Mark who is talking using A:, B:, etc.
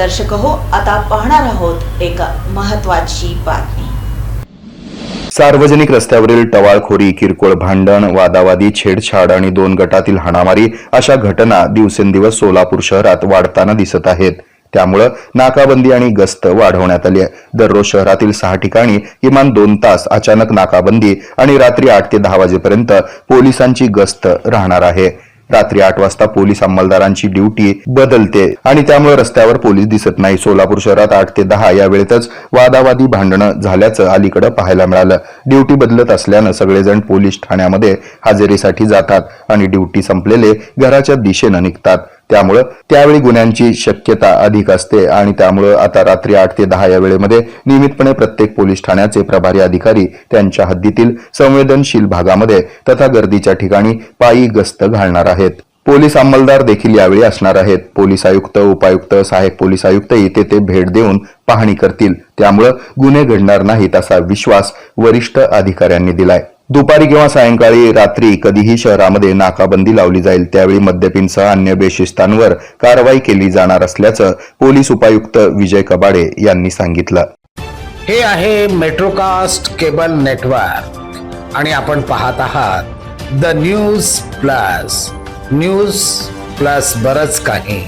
A: दर्शक हो आता पाहणार आहोत एक महत्वाची बातमी.
B: सार्वजनिक रस्त्यावरील टवाळखोरी किरकोळ भांडण वादावादी छेडछाड आणि दोन गटातील हाणामारी अशा घटना दिवसेंदिवस सोलापूर शहरात वाढताना दिसत आहेत. त्यामुळं नाकाबंदी आणि गस्त वाढवण्यात आली आहे. दररोज शहरातील सहा ठिकाणी किमान दोन तास अचानक नाकाबंदी आणि रात्री आठ ते दहा वाजेपर्यंत पोलिसांची गस्त राहणार आहे. रात्री आठ वाजता पोलीस अंमलदारांची ड्युटी बदलते आणि त्यामुळे रस्त्यावर पोलीस दिसत नाही. सोलापूर शहरात आठ ते दहा या वेळेतच वादावादी भांडणं झाल्याचं अलीकडे पाहायला मिळालं. ड्युटी बदलत असल्यानं सगळेजण पोलीस ठाण्यामध्ये हजेरीसाठी जातात आणि ड्युटी संपलेले घराच्या दिशेनं निघतात. त्यामुळं त्यावेळी गुन्ह्यांची शक्यता अधिक असते आणि त्यामुळं आता रात्री आठ ते दहा या वेळेमध्ये नियमितपणे प्रत्येक पोलीस ठाण्याचे प्रभारी अधिकारी त्यांच्या हद्दीतील संवेदनशील भागामध्ये तथा गर्दीच्या ठिकाणी पायी गस्त घालणार आहेत. पोलीस अंमलदार देखील यावेळी असणार आहेत. पोलीस आयुक्त उपायुक्त सहाय्यक पोलीस आयुक्तही तेथे भेट देऊन पाहणी करतील. त्यामुळं गुन्हे घडणार नाहीत असा विश्वास वरिष्ठ अधिकाऱ्यांनी दिलाय. दुपारी किंवा सायंकाळी रात्री कधीही शहरामध्ये नाकाबंदी लावली जाईल त्यावेळी मद्यपींसह अन्य बेशिस्तांवर कारवाई केली जाणार असल्याचं पोलीस उपायुक्त विजय कबाडे यांनी सांगितलं.
C: हे आहे मेट्रोकास्ट केबल नेटवर्क आणि आपण पाहत आहात the news plus. News plus बरंच काही.